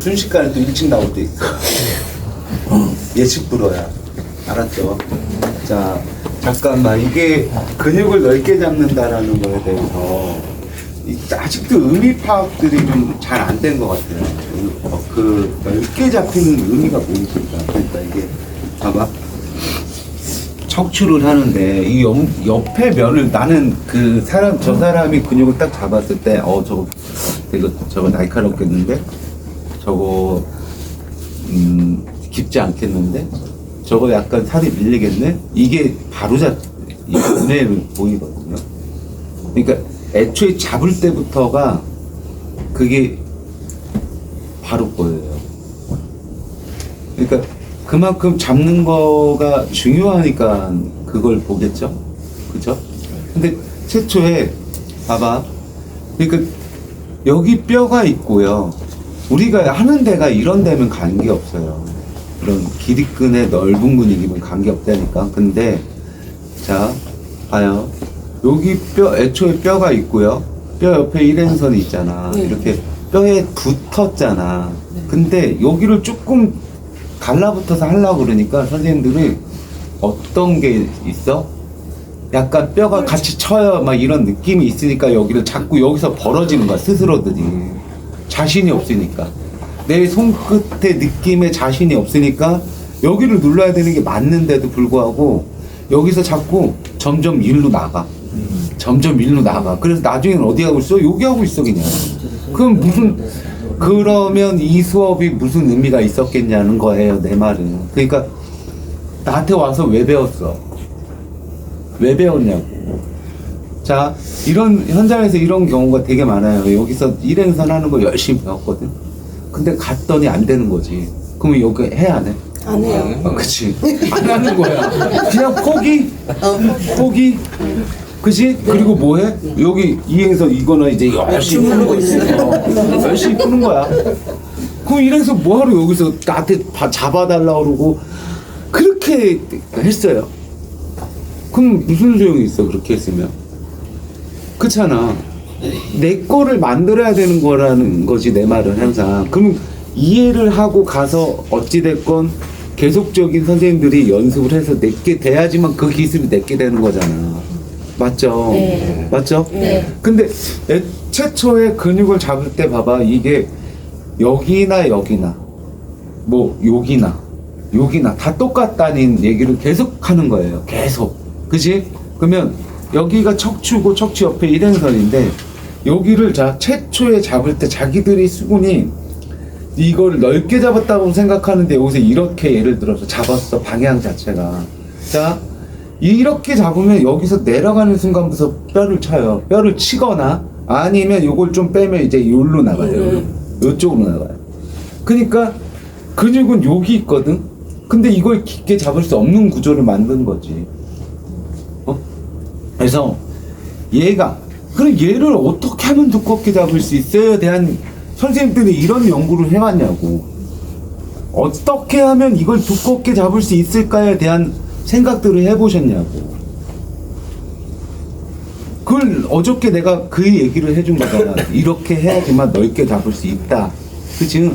순식간에 또 일찍 나올 때 있어요. 예측 불어야. 알았죠? 자, 잠깐만. 이게 근육을 넓게 잡는다라는 거에 대해서 이- 아직도 의미 파악들이 좀 잘 안 된 것 같아요. 어, 그 넓게 잡히는 의미가 뭡니까? 그러니까 이게 봐봐. 척추를 하는데 이 옆, 옆에 면을 나는 그 사람 저 사람이 근육을 딱 잡았을 때 어 저거 되게 저거 날카롭겠는데 저거 음 깊지 않겠는데? 저거 약간 살이 밀리겠네? 이게 바로 잡이 눈에는 보이거든요. 그러니까 애초에 잡을 때부터가 그게 바로 보여요. 그러니까 그만큼 잡는 거가 중요하니까 그걸 보겠죠? 그죠? 근데 최초에 봐봐. 그러니까 여기 뼈가 있고요 우리가 하는 데가 이런 데면 관계 없어요. 이런 길이끈의 넓은 근육이면 관계 없다니까. 근데 자 봐요. 여기 뼈 애초에 뼈가 있고요. 뼈 옆에 일행선이 있잖아. 네. 이렇게 뼈에 붙었잖아. 근데 여기를 조금 달라붙어서 하려고 그러니까 선생님들이 어떤 게 있어? 약간 뼈가 같이 쳐요. 막 이런 느낌이 있으니까 여기를 자꾸 여기서 벌어지는 거야 스스로들이 자신이 없으니까 내 손끝의 느낌에 자신이 없으니까 여기를 눌러야 되는 게 맞는데도 불구하고 여기서 자꾸 점점 일로 나가 점점 일로 나가 그래서 나중에는 어디 하고 있어? 여기 하고 있어 그냥 그럼 무슨 그러면 이 수업이 무슨 의미가 있었겠냐는 거예요 내 말은 그러니까 나한테 와서 왜 배웠어? 왜 배웠냐고. 자, 이런, 현장에서 이런 경우가 되게 많아요. 여기서 일행선 하는 거 열심히 배웠거든. 근데 갔더니 안 되는 거지. 그러면 여기 해, 안 해? 안 해요. 아, 그치. 안 하는 거야. 그냥 포기? 어. 포기? 그지? 그리고 뭐 해? 여기 이행서 이거나 이제 열심히 푸는 거 있어. 어, 열심히 푸는 거야. 그럼 이래서 뭐하러 여기서 나한테 바- 잡아달라 그러고 그렇게 했어요. 그럼 무슨 소용이 있어 그렇게 했으면? 그렇잖아. 내 거를 만들어야 되는 거라는 거지 내 말은 항상. 그럼 이해를 하고 가서 어찌 됐건 계속적인 선생님들이 연습을 해서 내게 돼야지만 그 기술이 내게 되는 거잖아. 맞죠? 네. 맞죠? 네. 근데 애- 최초에 근육을 잡을 때 봐봐 이게 여기나 여기나 뭐 여기나 여기나 다 똑같다는 얘기를 계속 하는 거예요. 계속. 그지? 그러면 여기가 척추고 척추 옆에 일행선인데 여기를 자 최초에 잡을 때 자기들이 수군이 이걸 넓게 잡았다고 생각하는데 여기서 이렇게 예를 들어서 잡았어 방향 자체가. 자 이렇게 잡으면 여기서 내려가는 순간부터 뼈를 쳐요. 뼈를 치거나 아니면 요걸 좀 빼면 이제 요로 나가요. 요쪽으로 나가요. 그러니까 근육은 여기 있거든? 근데 이걸 깊게 잡을 수 없는 구조를 만든 거지. 어? 그래서 얘가 그럼 얘를 어떻게 하면 두껍게 잡을 수 있어에 대한 선생님들이 이런 연구를 해왔냐고. 어떻게 하면 이걸 두껍게 잡을 수 있을까에 대한 생각들을 해보셨냐고. 그걸 어저께 내가 그 얘기를 해준 거잖아. 이렇게 해야지만 넓게 잡을 수 있다. 그치?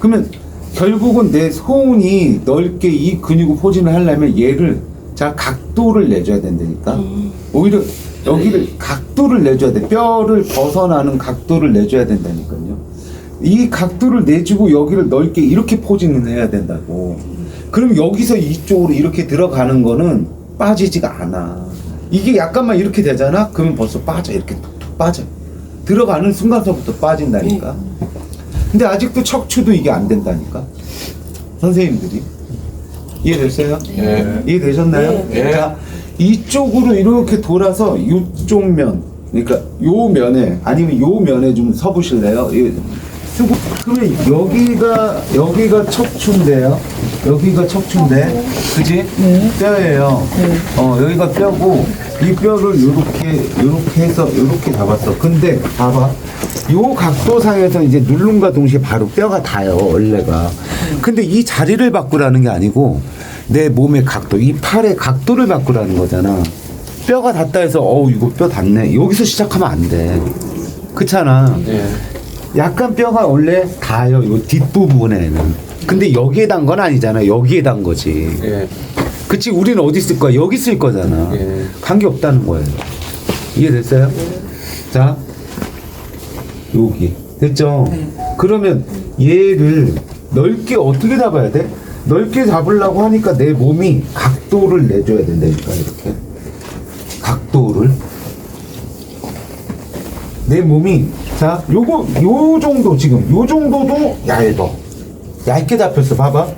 그러면 결국은 내 소운이 넓게 이 근육을 포진을 하려면 얘를 자 각도를 내줘야 된다니까. 오히려 여기를 각도를 내줘야 돼. 뼈를 벗어나는 각도를 내줘야 된다니까요. 이 각도를 내주고 여기를 넓게 이렇게 포진을 해야 된다고. 그럼 여기서 이쪽으로 이렇게 들어가는 거는 빠지지가 않아. 이게 약간만 이렇게 되잖아? 그러면 벌써 빠져. 이렇게 툭툭 빠져. 들어가는 순간서부터 빠진다니까. 근데 아직도 척추도 이게 안 된다니까. 선생님들이 이해됐어요? 네. 이해되셨나요? 네. 자 이쪽으로 이렇게 돌아서 이쪽 면 그러니까 요 면에 아니면 요 면에 좀 서보실래요? 이, 쓰고 그러면 여기가 여기가 척추인데요. 여기가 척추인데, 그지? 뼈예요. 어 여기가 뼈고 이 뼈를 요렇게 요렇게 해서 요렇게 잡았어. 근데 봐봐. 요 각도상에서 이제 누름과 동시에 바로 뼈가 닿아요 원래가. 근데 이 자리를 바꾸라는 게 아니고 내 몸의 각도, 이 팔의 각도를 바꾸라는 거잖아. 뼈가 닿다 해서 어우 이거 뼈 닿네. 여기서 시작하면 안 돼. 그렇잖아. 네. 약간 뼈가 원래 닿아요. 요 뒷부분에는. 근데 여기에 단 건 아니잖아. 여기에 단 거지. 예. 그치, 우리는 어디 쓸 거야? 여기 쓸 거잖아. 예. 관계 없다는 거예요. 이해됐어요? 자, 여기. 됐죠? 그러면 얘를 넓게 어떻게 잡아야 돼? 넓게 잡으려고 하니까 내 몸이 각도를 내줘야 된다니까, 이렇게. 각도를. 내 몸이, 자, 요거, 요 정도 지금, 요 정도도 얇어. 얇게 잡혔어. 봐봐.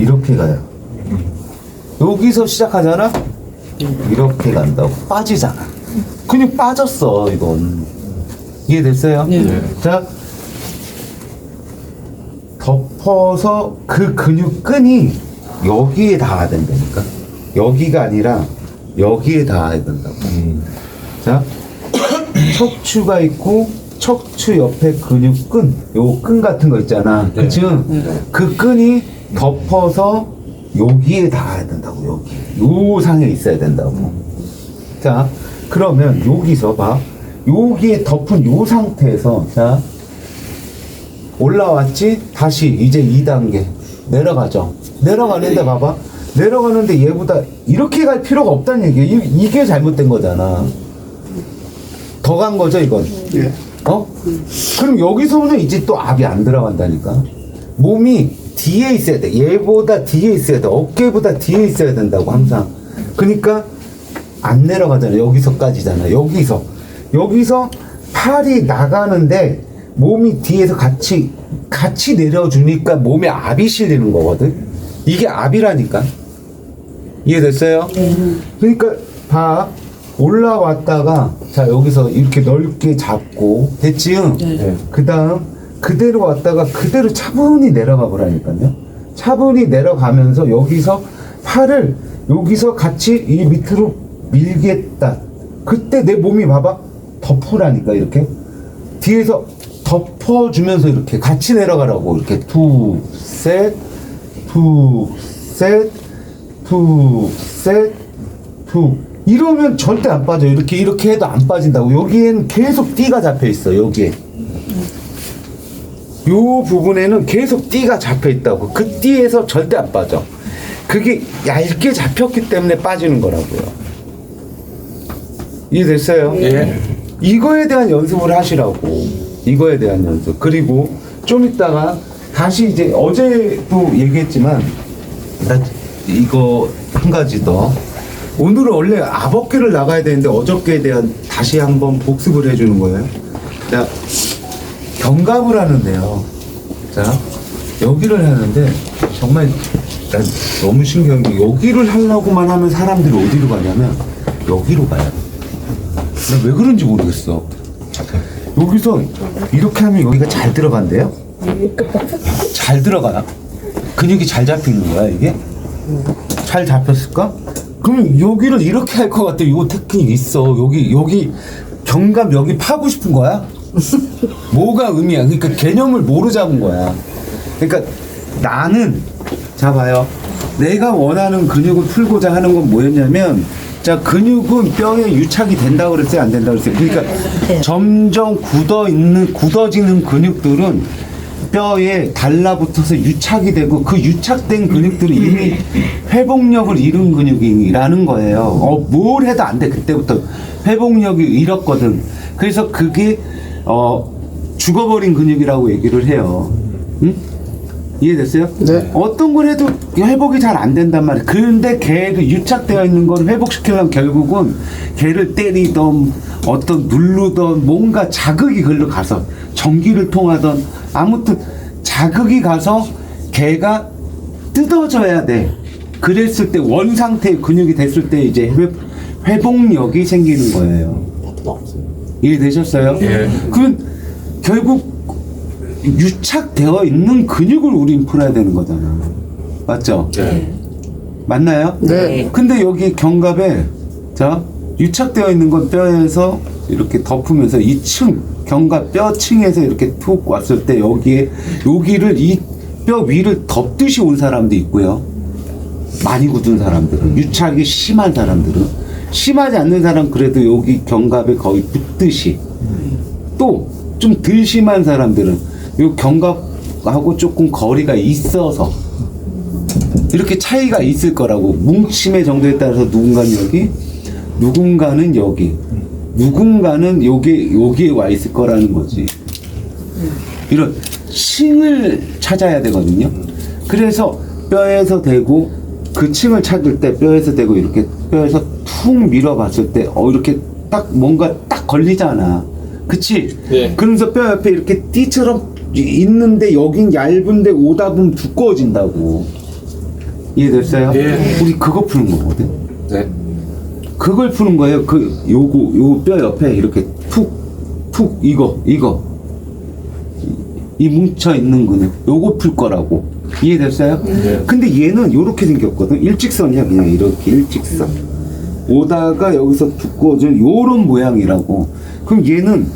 이렇게 가요. 여기서 시작하잖아? 이렇게 간다고. 빠지잖아. 근육 빠졌어, 이건. 이해됐어요? 네. 자, 덮어서 그 근육끈이 여기에 닿아야 된다니까. 여기가 아니라 여기에 닿아야 된다고. 자, 척추가 있고 척추 옆에 근육끈, 요 끈 같은 거 있잖아. 네. 그치? 그 끈이 덮어서 여기에 닿아야 된다고, 여기. 요 상에 있어야 된다고. 자, 그러면 여기서 봐. 여기에 덮은 요 상태에서, 자, 올라왔지? 다시 이제 2단계. 내려가죠. 내려가는데 봐봐. 내려가는데 얘보다 이렇게 갈 필요가 없다는 얘기야. 이, 이게 잘못된 거잖아. 더 간 거죠, 이건. 예. 어? 그럼 여기서는 이제 또 압이 안 들어간다니까. 몸이 뒤에 있어야 돼. 얘보다 뒤에 있어야 돼. 어깨보다 뒤에 있어야 된다고 항상. 그러니까 안 내려가잖아. 여기서까지잖아. 여기서. 여기서 팔이 나가는데 몸이 뒤에서 같이 같이 내려주니까 몸에 압이 실리는 거거든. 이게 압이라니까. 이해됐어요? 그러니까 봐. 올라왔다가 자 여기서 이렇게 넓게 잡고 됐지? 네. 그 다음 그대로 왔다가 그대로 차분히 내려가 보라니까요. 차분히 내려가면서 여기서 팔을 여기서 같이 이 밑으로 밀겠다. 그때 내 몸이 봐봐 덮으라니까 이렇게 뒤에서 덮어주면서 이렇게 같이 내려가라고 이렇게 투, 셋, 투, 셋, 투, 셋, 투. 이러면 절대 안 빠져. 이렇게 이렇게 해도 안 빠진다고. 여기엔 계속 띠가 잡혀 있어. 여기에. 요 부분에는 계속 띠가 잡혀 있다고. 그 띠에서 절대 안 빠져. 그게 얇게 잡혔기 때문에 빠지는 거라고요. 이해됐어요? 예. 이거에 대한 연습을 하시라고. 이거에 대한 연습. 그리고 좀 이따가 다시 이제 어제도 얘기했지만 나 이거 한 가지 더. 오늘은 원래 아버기를 나가야 되는데 어저께에 대한 다시 한번 복습을 해주는 거예요. 자, 경갑을 하는데요. 자, 여기를 하는데 정말 난 너무 신기한 게 여기를 하려고만 하면 사람들이 어디로 가냐면 여기로 가요. 난왜 그런지 모르겠어. 여기서 이렇게 하면 여기가 잘 들어간대요? 잘 들어가요. 근육이 잘 잡히는 거야, 이게? 잘 잡혔을까? 그럼 여기를 이렇게 할 것 같아. 요 테크닉 있어. 여기, 여기, 경감 여기 파고 싶은 거야? 뭐가 의미야? 그러니까 개념을 모르 잡은 거야. 그러니까 나는, 자, 봐요. 내가 원하는 근육을 풀고자 하는 건 뭐였냐면, 자, 근육은 뼈에 유착이 된다고 그랬어요? 안 된다고 그랬어요? 그러니까 점점 굳어 있는, 굳어지는 근육들은 뼈에 달라붙어서 유착이 되고 그 유착된 근육들이 이미 회복력을 잃은 근육이라는 거예요. 어, 뭘 해도 안 돼. 그때부터 회복력이 잃었거든. 그래서 그게 어, 죽어버린 근육이라고 얘기를 해요. 응? 이해됐어요? 네. 어떤 걸 해도 회복이 잘 안 된단 말이에요. 그런데 걔그 유착되어 있는 걸 회복시키려면 결국은 걔를 때리던 어떤 누르던 뭔가 자극이 걸려 가서 전기를 통하던 아무튼 자극이 가서 걔가 뜯어져야 돼. 그랬을 때 원 상태의 근육이 됐을 때 이제 회, 회복력이 생기는 거예요. 이해되셨어요? 예. 그럼 결국 유착되어 있는 근육을 우린 풀어야 되는 거잖아. 맞죠? 네. 맞나요? 네. 근데 여기 견갑에 자 유착되어 있는 건 뼈에서 이렇게 덮으면서 이 층 견갑 뼈층에서 이렇게 툭 왔을 때 여기에 여기를 이 뼈 위를 덮듯이 온 사람도 있고요. 많이 굳은 사람들은 유착이 심한 사람들은 심하지 않는 사람 그래도 여기 견갑에 거의 붙듯이 또 좀 덜 심한 사람들은 요 견갑하고 조금 거리가 있어서 이렇게 차이가 있을 거라고 뭉침의 정도에 따라서 누군가는 여기 누군가는 여기 누군가는 여기 여기에 와 있을 거라는 거지. 이런 층을 찾아야 되거든요. 그래서 뼈에서 대고 그 층을 찾을 때 뼈에서 대고 이렇게 뼈에서 툭 밀어봤을 때 어 이렇게 딱 뭔가 딱 걸리잖아 그치? 네. 그러면서 뼈 옆에 이렇게 띠처럼 있는데 여긴 얇은데 오다 보면 두꺼워진다고 이해됐어요? 예. 우리 그거 푸는 거거든 네. 그걸 푸는 거예요 그 요거 요 뼈 옆에 이렇게 툭툭 이거 이거 이- 이 뭉쳐 있는 근육 요거 풀 거라고 이해됐어요? 네. 근데 얘는 요렇게 생겼거든 일직선이야 그냥 이렇게 일직선 오다가 여기서 두꺼워진 요런 모양이라고. 그럼 얘는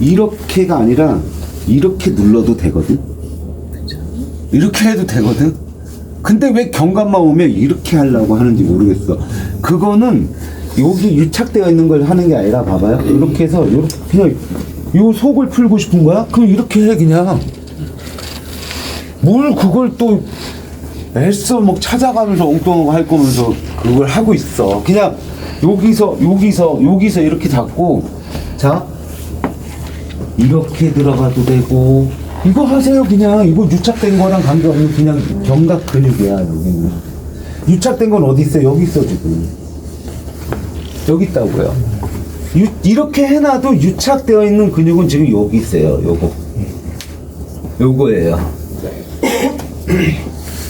이렇게가 아니라 이렇게 눌러도 되거든? 이렇게 해도 되거든? 근데 왜 경감만 오면 이렇게 하려고 하는지 모르겠어. 그거는 여기 유착되어 있는 걸 하는 게 아니라 봐봐요. 이렇게 해서 이렇게 그냥 요 속을 풀고 싶은 거야? 그럼 이렇게 해 그냥. 뭘 그걸 또 애써 막 찾아가면서 엉뚱한 거 할 거면서 그걸 하고 있어. 그냥 여기서 여기서 여기서 이렇게 잡고 자 이렇게 들어가도 되고 이거 하세요 그냥. 이거 유착된 거랑 관계없는 그냥 견갑 근육이야 여기는. 유착된 건 어디 있어? 여기 있어 지금. 여기 있다고요? 유, 이렇게 해놔도 유착되어 있는 근육은 지금 여기 있어요 요거. 요거예요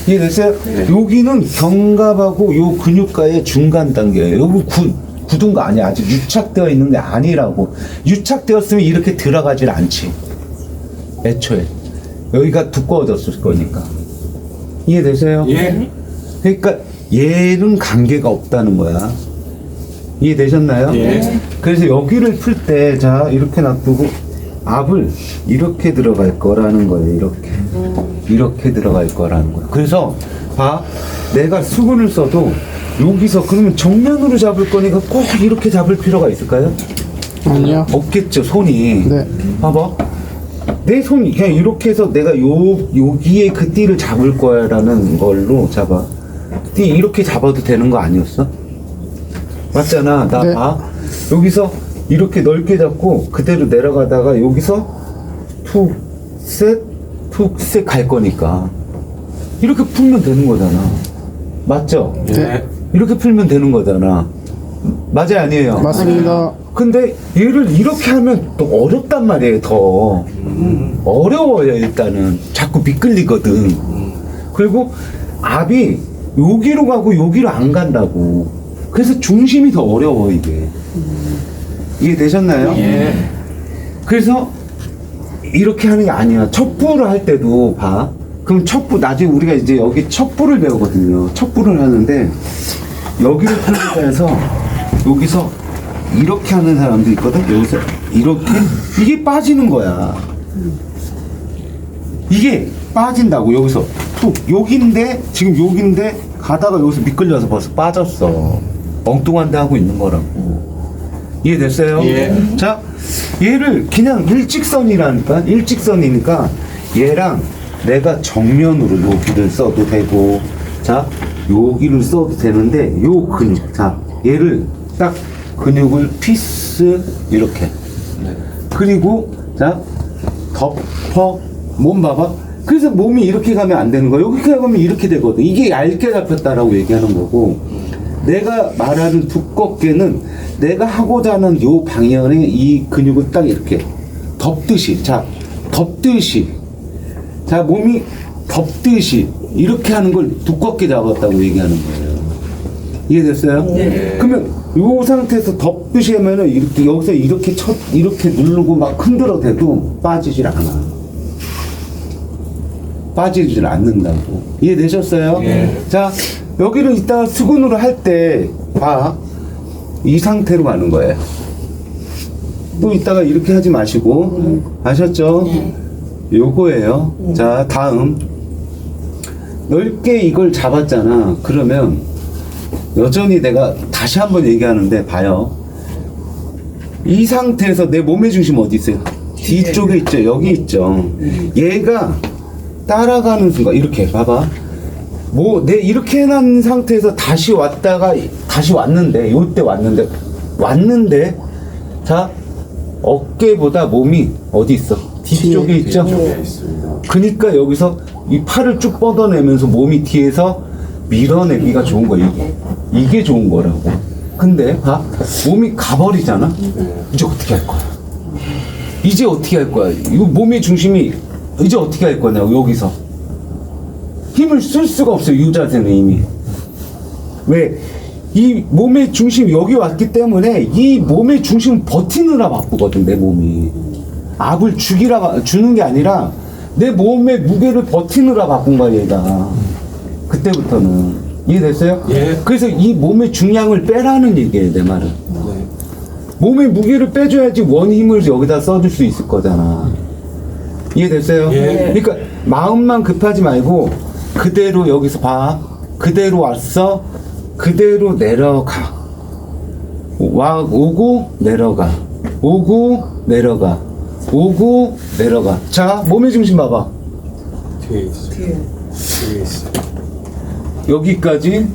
이해됐어요? 여기는 견갑하고 요 근육과의 중간 단계예요. 여기 구, 굳은 거 아니야. 아직 유착되어 있는 게 아니라고. 유착되었으면 이렇게 들어가질 않지. 애초에. 여기가 두꺼워졌을 거니까. 이해되세요? 예. 그러니까 얘는 관계가 없다는 거야. 이해되셨나요? 예. 그래서 여기를 풀 때, 자, 이렇게 놔두고, 압을 이렇게 들어갈 거라는 거예요, 이렇게. 이렇게 들어갈 거라는 거야. 그래서, 봐. 내가 수근을 써도, 여기서, 그러면 정면으로 잡을 거니까 꼭 이렇게 잡을 필요가 있을까요? 아니요. 없겠죠, 손이. 네. 봐봐. 내 손이 그냥 이렇게 해서 내가 요, 여기에 그 띠를 잡을 거야라는 걸로 잡아. 띠 이렇게 잡아도 되는 거 아니었어? 맞잖아. 나 네. 봐. 여기서 이렇게 넓게 잡고 그대로 내려가다가 여기서 툭, 셋, 툭, 셋갈 거니까. 이렇게 풀면 되는 거잖아. 맞죠? 네. 이렇게 풀면 되는 거잖아. 맞아요, 아니에요? 맞습니다. 근데 얘를 이렇게 하면 또 어렵단 말이에요, 더. 어려워요, 일단은. 자꾸 미끌리거든. 그리고 압이 여기로 가고 여기로 안 간다고. 그래서 중심이 더 어려워, 이게. 이해되셨나요? 예. 그래서 이렇게 하는 게 아니야. 첩부를 할 때도 봐. 그럼 첩부 나중에 우리가 이제 여기 첩부를 배우거든요. 첩부를 하는데 여기를 풀고 해서 여기서 이렇게 하는 사람도 있거든. 여기서 이렇게 이게 빠지는 거야. 이게 빠진다고 여기서 툭 여긴데 지금 여긴데 가다가 여기서 미끌려서 벌써 빠졌어. 엉뚱한 데 하고 있는 거라고. 이해됐어요? 예. 자, 얘를 그냥 일직선이라니까 일직선이니까 얘랑 내가 정면으로 여기를 써도 되고, 자, 여기를 써도 되는데 요 근육, 자, 얘를 딱 근육을 피스 이렇게. 그리고 자 덮어 몸 봐봐. 그래서 몸이 이렇게 가면 안 되는 거야. 이렇게 가면 이렇게 되거든. 이게 얇게 잡혔다라고 얘기하는 거고. 내가 말하는 두껍게는 내가 하고자 하는 요 방향에 이 근육을 딱 이렇게 덮듯이, 자, 덮듯이, 자, 몸이 덮듯이 이렇게 하는 걸 두껍게 잡았다고 얘기하는 거예요. 이해됐어요? 네. 그러면 요 상태에서 덮듯이 하면은 이렇게 여기서 이렇게 첫 이렇게 누르고 막 흔들어 대도 빠지질 않아. 빠지질 않는다고. 이해되셨어요? 예. 자, 여기를 이따가 수근으로 할 때, 봐. 이 상태로 가는 거예요. 또 이따가 이렇게 하지 마시고, 아셨죠? 요거예요. 자, 다음. 넓게 이걸 잡았잖아. 그러면, 여전히 내가 다시 한번 얘기하는데, 봐요. 이 상태에서 내 몸의 중심 어디 있어요? 뒤쪽에 있죠. 여기 있죠. 얘가 따라가는 순간 이렇게 봐봐. 뭐 내 이렇게 해놓은 상태에서 다시 왔다가 다시 왔는데 요때 왔는데 왔는데 자 어깨보다 몸이 어디 있어? 뒤쪽에 있죠. 그니까 여기서 이 팔을 쭉 뻗어내면서 몸이 뒤에서 밀어내기가 좋은 거야 이게. 이게 좋은 거라고. 근데 봐 몸이 가버리잖아? 이제 어떻게 할 거야? 이제 어떻게 할 거야? 이 몸의 중심이 이제 어떻게 할 거냐고 여기서 힘을 쓸 수가 없어요 이 자세는 이미 왜 이 몸의 중심이 여기 왔기 때문에 이 몸의 중심을 버티느라 바쁘거든 내 몸이 압을 죽이라 주는 게 아니라 내 몸의 무게를 버티느라 바꾼 거야 얘가 그때부터는 이해됐어요? 예. 그래서 이 몸의 중량을 빼라는 얘기예요 내 말은 네. 몸의 무게를 빼줘야지 원 힘을 여기다 써줄 수 있을 거잖아. 이해됐어요? 예. 그러니까 마음만 급하지 말고 그대로 여기서 봐. 그대로 왔어. 그대로 내려가. 와 오고 내려가. 오고 내려가. 오고 내려가. 자 몸의 중심 봐봐. 뒤에 있어요. 뒤에. 뒤에 있어요. 여기까지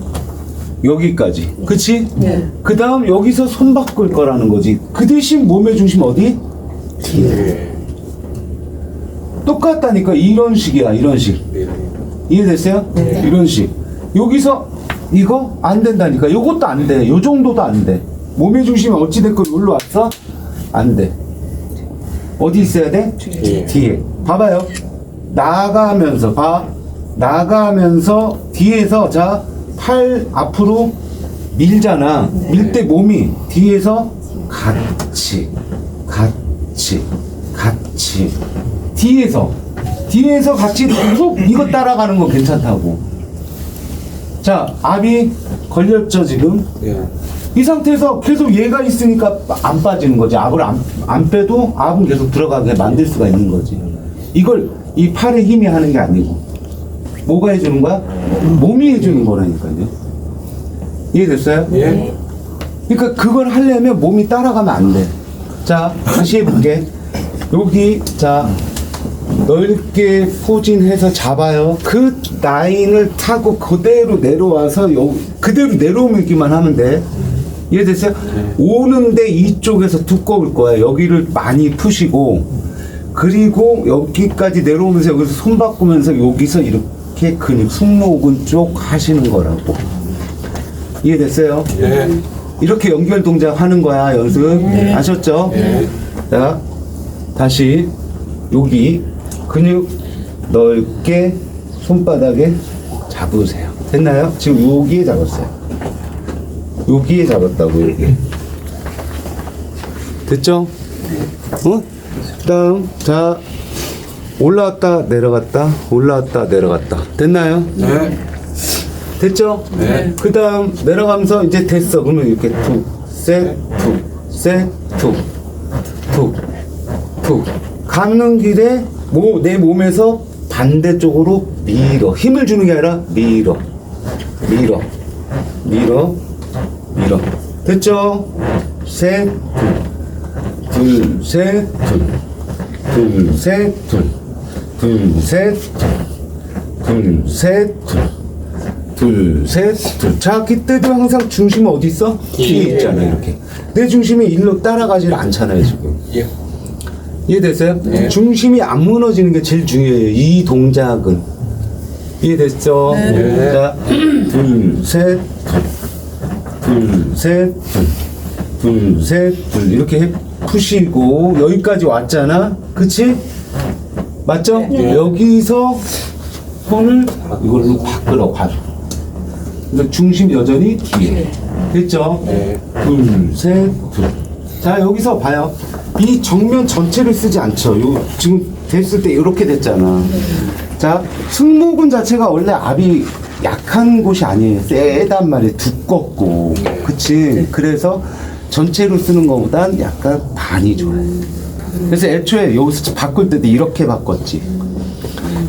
여기까지. 그치? 네. 그 다음 여기서 손 바꿀 거라는 거지. 그 대신 몸의 중심 어디? 뒤에 똑같다니까 이런 식이야 이런 식 밀어요. 이해됐어요? 네. 이런 식. 여기서 이거 안 된다니까. 요것도 안 돼 요 정도도 안 돼. 몸의 중심이 어찌됐건 여기로 왔어? 안 돼. 어디 있어야 돼? 뒤에. 뒤에. 봐봐요. 나가면서 봐. 나가면서 뒤에서 자 팔 앞으로 밀잖아. 밀때 몸이 뒤에서 같이 같이 같이. 뒤에서 뒤에서 같이 계속 이거 따라가는 거 괜찮다고 자 압이 걸렸죠 지금 예. 이 상태에서 계속 얘가 있으니까 안 빠지는 거지. 압을 안, 안 빼도 압은 계속 들어가게 만들 수가 있는 거지. 이걸 이 팔의 힘이 하는 게 아니고 뭐가 해주는 거야? 몸이 해주는 거라니까요. 이해됐어요? 예. 그러니까 그걸 하려면 몸이 따라가면 안 돼. 자, 다시 해볼게. 여기, 자, 넓게 포진해서 잡아요. 그 라인을 타고 그대로 내려와서 요, 그대로 내려오기만 하면 돼. 이해됐어요? 오는데 이쪽에서 두꺼울 거야. 여기를 많이 푸시고, 그리고 여기까지 내려오면서 여기서 손 바꾸면서 여기서 이렇게 근육, 승모근 쪽 하시는 거라고. 이해됐어요? 예. 이렇게 연결 동작 하는 거야 연습 아셨죠? 네. 자 다시 여기 근육 넓게 손바닥에 잡으세요 됐나요? 지금 여기에 잡았어요 여기에 잡았다고 여기 됐죠? 어? 다음 자 올라왔다 내려갔다 올라왔다 내려갔다 됐나요? 네. 됐죠? 네. 그 다음 내려가면서 이제 됐어. 그러면 이렇게 툭, 셋, 툭, 셋, 툭, 툭, 툭. 가는 길에 뭐, 내 몸에서 반대쪽으로 밀어. 힘을 주는 게 아니라 밀어. 밀어. 밀어. 밀어. 됐죠? 셋, 둘. 둘, 셋, 둘. 둘, 셋, 둘. 둘, 셋, 둘. 둘, 셋, 둘. 둘, 셋, 둘. 자, 그때도 항상 중심은 어디 있어? 뒤에 뒤에. 있잖아, 이렇게. 내 중심이 일로 따라가질 않잖아요, 지금. 예. 이해됐어요? 네. 중심이 안 무너지는 게 제일 중요해요. 이 동작은. 이해됐죠? 네. 자, 둘, 셋, 둘. 둘, 셋, 둘. 둘, 셋, 둘. 이렇게 해- 푸시고, 여기까지 왔잖아? 그치? 맞죠? 여기서 손을 이걸로 바꾸라고 봐줘. 근데 중심 여전히 뒤에. 됐죠? 네. 둘, 셋, 둘. 자, 여기서 봐요. 이 정면 전체를 쓰지 않죠. 요, 지금 됐을 때 이렇게 됐잖아. 자, 승모근 자체가 원래 압이 약한 곳이 아니에요. 세단 말이에요. 두껍고. 그치? 그래서 전체로 쓰는 것보단 약간 반이 좋아요. 그래서 애초에 여기서 바꿀 때도 이렇게 바꿨지.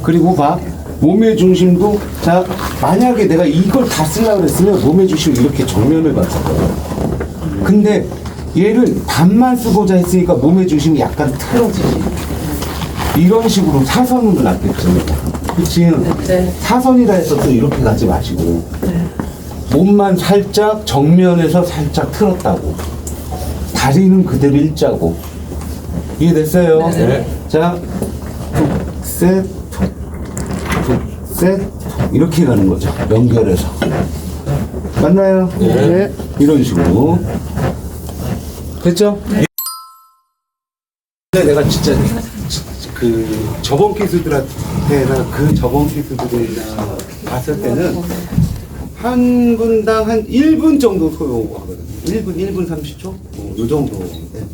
그리고 봐. 몸의 중심도 자 만약에 내가 이걸 다 쓰려고 그랬으면 몸의 중심 이렇게 정면을 봤을 거야. 근데 얘를 반만 쓰고자 했으니까 몸의 중심이 약간 틀어지지. 이런 식으로 사선으로 놨겠죠. 그치? 네. 사선이라 해서 또 이렇게 가지 마시고. 몸만 살짝 정면에서 살짝 틀었다고. 다리는 그대로 일자고. 이해됐어요? 네. 자, 툭, 셋, 툭, 툭, 셋, 툭. 이렇게 가는 거죠. 연결해서. 맞나요? 네. 이런 식으로. 됐죠? 근데 내가 진짜 지- 그 저번 기수들한테나 그 저번 기수들이나 봤을 때는 한 분당 한 1분 정도 소요하거든요. 1분, 1분 30초? 뭐, 요 정도인데.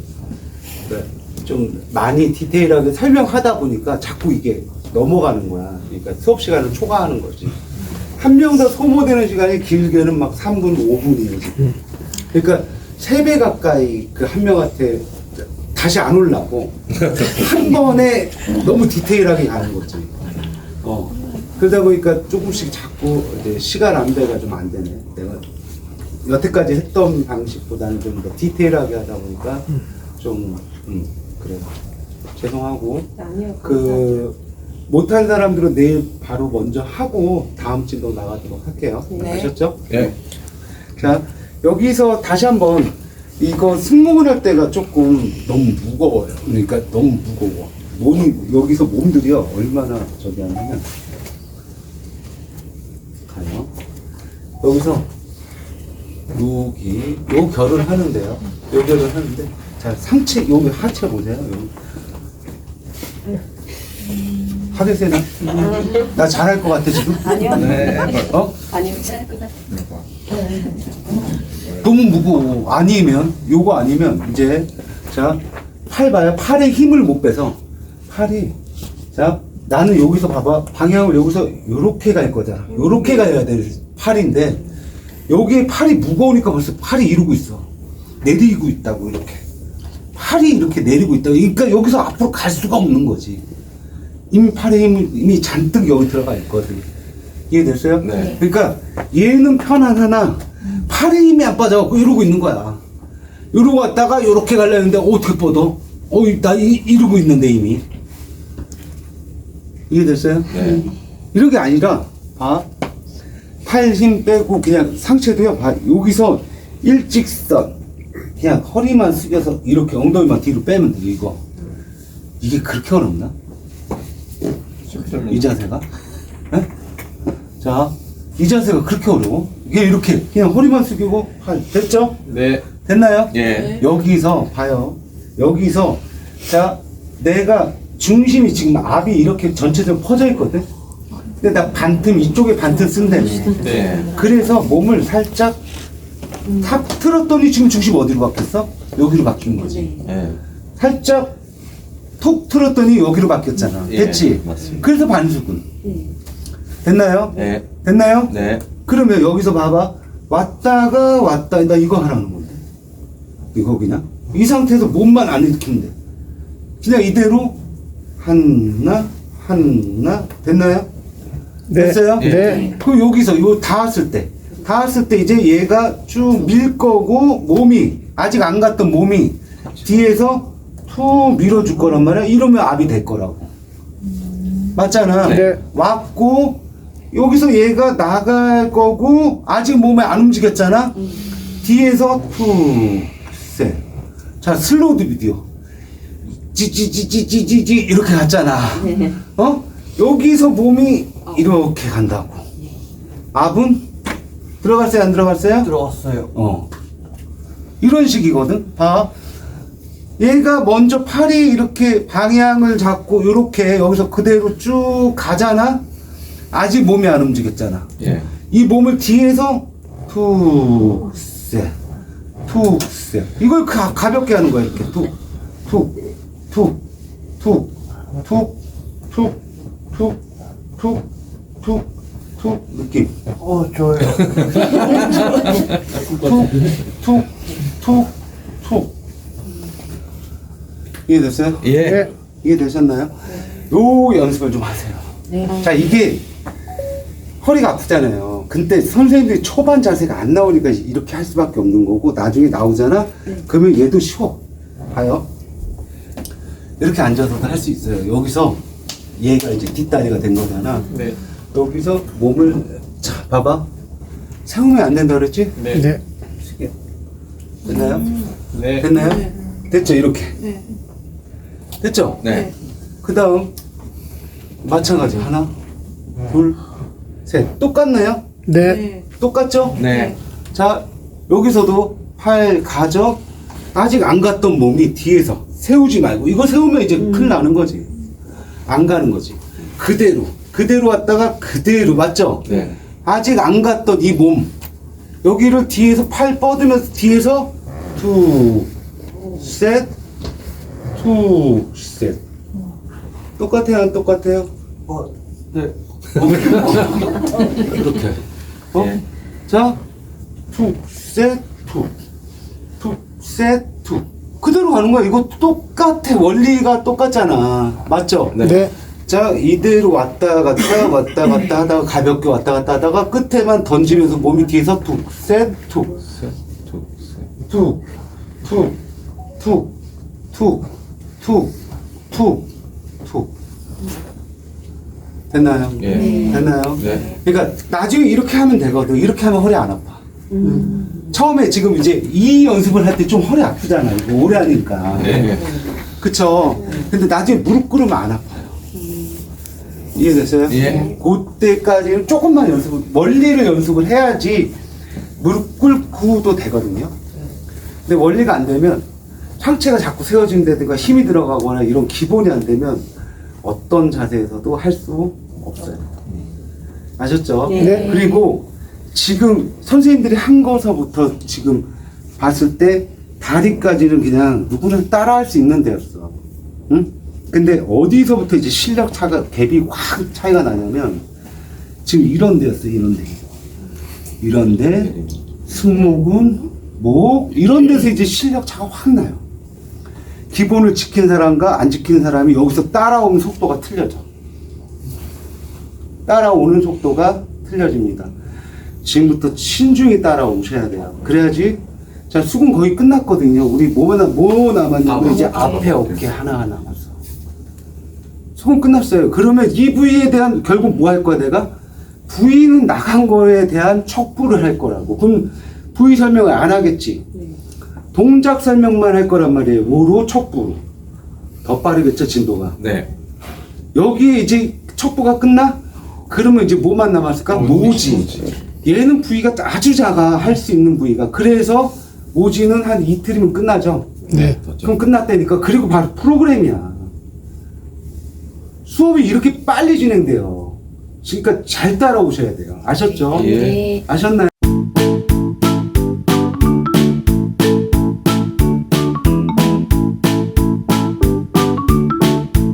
네. 좀 많이 디테일하게 설명하다 보니까 자꾸 이게 넘어가는 거야. 그러니까 수업 시간을 초과하는 거지. 한 명 더 소모되는 시간이 길게는 막 3분, 5분이지. 그러니까 세 배 가까이 그 한 명한테 다시 안 올라고 한 번에 너무 디테일하게 가는 거지. 어. 그러다 보니까 조금씩 자꾸 이제 시간 안배가 좀 안 되네. 내가 여태까지 했던 방식보다는 좀 더 디테일하게 하다 보니까 좀, 음, 그래요. 죄송하고. 아니요. 그, 못한 사람들은 내일 바로 먼저 하고 다음 진도 나가도록 할게요. 네. 아셨죠? 네. 자, 여기서 다시 한번 이거 승모근 할 때가 조금 너무 무거워요. 그러니까 너무 무거워. 몸이, 여기서 몸들이요, 얼마나 저기 하냐면, 가요. 여기서, 여기, 요 결을 하는데요. 요 결을 하는데, 자, 상체, 여기 하체 보세요. 여기. 하겠어요, 나? 나 잘할 것 같아, 지금? 아니요. 어? 아니요. 잘할 것 같아요. 너무 무거워. 아니면, 요거 아니면, 이제, 자, 팔 봐요. 팔에 힘을 못 빼서, 팔이, 자, 나는 여기서 봐봐. 방향을 여기서 요렇게 갈 거잖아. 요렇게 가야 될 팔인데, 여기에 팔이 무거우니까 벌써 팔이 이러고 있어. 내리고 있다고, 이렇게. 팔이 이렇게 내리고 있다고. 그러니까 여기서 앞으로 갈 수가 없는 거지. 이미 팔에 힘이 이미 잔뜩 여기 들어가 있거든. 이해됐어요? 네. 그러니까 얘는 편안하나 팔에 힘이 안 빠져갖고 이러고 있는 거야. 이러고 왔다가 이렇게 가려는데 어떻게 뻗어? 어, 나 이, 이러고 있는데 이미. 이해됐어요? 네. 이런 게 아니라 봐. 팔 힘 빼고 그냥 상체도요. 봐. 여기서 일직선. 그냥 허리만 숙여서 이렇게 엉덩이만 뒤로 빼면 돼. 이거. 이게 그렇게 어렵나? 이 자세가? 예? 자, 이 자세가 그렇게 어려워? 이게 이렇게 그냥 허리만 숙이고 팔 됐죠? 네. 됐나요? 예. 여기서 봐요. 여기서 자 내가 중심이 지금 압이 이렇게 전체적으로 퍼져 있거든. 근데 나 반틈 이쪽에 반틈 쓴다며. 네. 그래서 몸을 살짝 탁 틀었더니 지금 중심 어디로 바뀌었어? 여기로 바뀐 거지. 예. 살짝 톡 틀었더니 여기로 바뀌었잖아. 예, 됐지? 맞습니다. 그래서 반수근. 됐나요? 네. 됐나요? 네. 그러면 여기서 봐봐. 왔다가 왔다. 나 이거 하라는 건데. 이거 그냥. 이 상태에서 몸만 안 일으키면 돼. 그냥 이대로 하나, 하나. 됐나요? 됐어요? 네. 그럼 여기서 요 닿았을 때. 닿았을 때 이제 얘가 쭉 밀 거고 몸이 아직 안 갔던 몸이 뒤에서 툭 밀어줄 거란 말이야. 이러면 압이 될 거라고. 맞잖아. 네. 왔고 여기서 얘가 나갈 거고 아직 몸에 안 움직였잖아. 뒤에서 툭셋. 자 슬로우 드 비디오. 찌찌찌찌찌찌 이렇게 갔잖아. 어? 여기서 몸이 이렇게 간다고. 압은 들어갔어요? 안 들어갔어요? 들어왔어요. 어. 이런 식이거든. 봐. 얘가 먼저 팔이 이렇게 방향을 잡고 이렇게 여기서 그대로 쭉 가잖아. 아직 몸이 안 움직였잖아. 예. 이 몸을 뒤에서 툭, 셋, 툭, 셋. 이걸 가, 가볍게 하는 거야. 이렇게 툭, 툭, 툭, 툭, 툭, 툭, 툭, 툭, 툭, 툭, 느낌. 어, 좋아요. 툭, 툭, 툭, 툭. 이해됐어요? 허리가 아프잖아요. 근데 선생님들이 초반 자세가 안 나오니까 이렇게 할 수밖에 없는 거고 나중에 나오잖아. 그러면 얘도 쉬워. 봐요. 이렇게 앉아서도 할 수 있어요. 여기서 얘가 이제 뒷다리가 된 거잖아. 네. 여기서 몸을 자 봐봐. 세우면 안 된다 그랬지? 네. 네. 시계. 됐나요? 네. 됐나요? 됐죠 이렇게. 됐죠? 네. 그 다음 마찬가지 하나 둘 셋 똑같나요? 네. 똑같죠? 네. 자 여기서도 팔 가적 아직 안 갔던 몸이 뒤에서 세우지 말고 이거 세우면 이제 큰일 나는 거지 안 가는 거지 그대로 그대로 왔다가 그대로 맞죠? 네. 아직 안 갔던 이 몸 여기를 뒤에서 팔 뻗으면서 뒤에서 투 셋 투 셋 똑같아요 안 똑같아요? 어, 네. 이렇게 어? 예. 자 투 셋 투 투 셋 투 그대로 가는 거야 이거 똑같아 원리가 똑같잖아 맞죠? 네. 네. 자 이대로 왔다 갔다 왔다 갔다 하다가 가볍게 왔다 갔다 하다가 끝에만 던지면서 몸이 뒤에서 툭 셋 툭 셋, 둘, 셋. 툭, 툭, 툭, 툭, 툭, 툭, 툭. 됐나요? 예. 됐나요? 네. 그러니까 나중에 이렇게 하면 되거든. 이렇게 하면 허리 안 아파. 처음에 지금 이제 이 연습을 할 때 좀 허리 아프잖아. 이거 오래 하니까. 네. 그쵸? 근데 나중에 무릎 꿇으면 안 아파요. 이해됐어요? 예. 그때까지는 조금만 연습을, 원리를 연습을 해야지 무릎 꿇고도 되거든요. 근데 원리가 안 되면 상체가 자꾸 세워진다든가 힘이 들어가거나 이런 기본이 안 되면 어떤 자세에서도 할 수 없어요. 아셨죠? 네. 그리고 지금 선생님들이 한 거서부터 지금 봤을 때 다리까지는 그냥 누구나 따라 할 수 있는 데였어. 응? 근데 어디서부터 이제 실력 차가, 갭이 확 차이가 나냐면 지금 이런 데였어, 이런 데. 이런 데, 승모근, 목, 이런 데서 이제 실력 차가 확 나요. 기본을 지킨 사람과 안 지킨 사람이 여기서 따라오는 속도가 틀려져. 따라오는 속도가 틀려집니다. 지금부터 신중히 따라오셔야 돼요. 그래야지, 자, 수군 거의 끝났거든요. 우리 뭐, 나, 뭐 남았냐면 이제 앞에 어깨 하나 하나 남았어. 수군 끝났어요. 그러면 이 부위에 대한 결국 뭐 할 거야, 내가? 부위는 나간 거에 대한 척부를 할 거라고. 그럼 부위 설명을 안 하겠지. 동작 설명만 할 거란 말이에요. 뭐로? 척부로. 더 빠르겠죠, 진도가. 네. 여기에 이제 척부가 끝나? 그러면 이제 뭐만 남았을까? 모지. 얘는 부위가 아주 작아, 할 수 있는 부위가. 그래서 모지는 한 이틀이면 끝나죠. 네. 그럼 끝났다니까. 그리고 바로 프로그램이야. 수업이 이렇게 빨리 진행돼요. 그러니까 잘 따라오셔야 돼요. 아셨죠? 예. 아셨나요?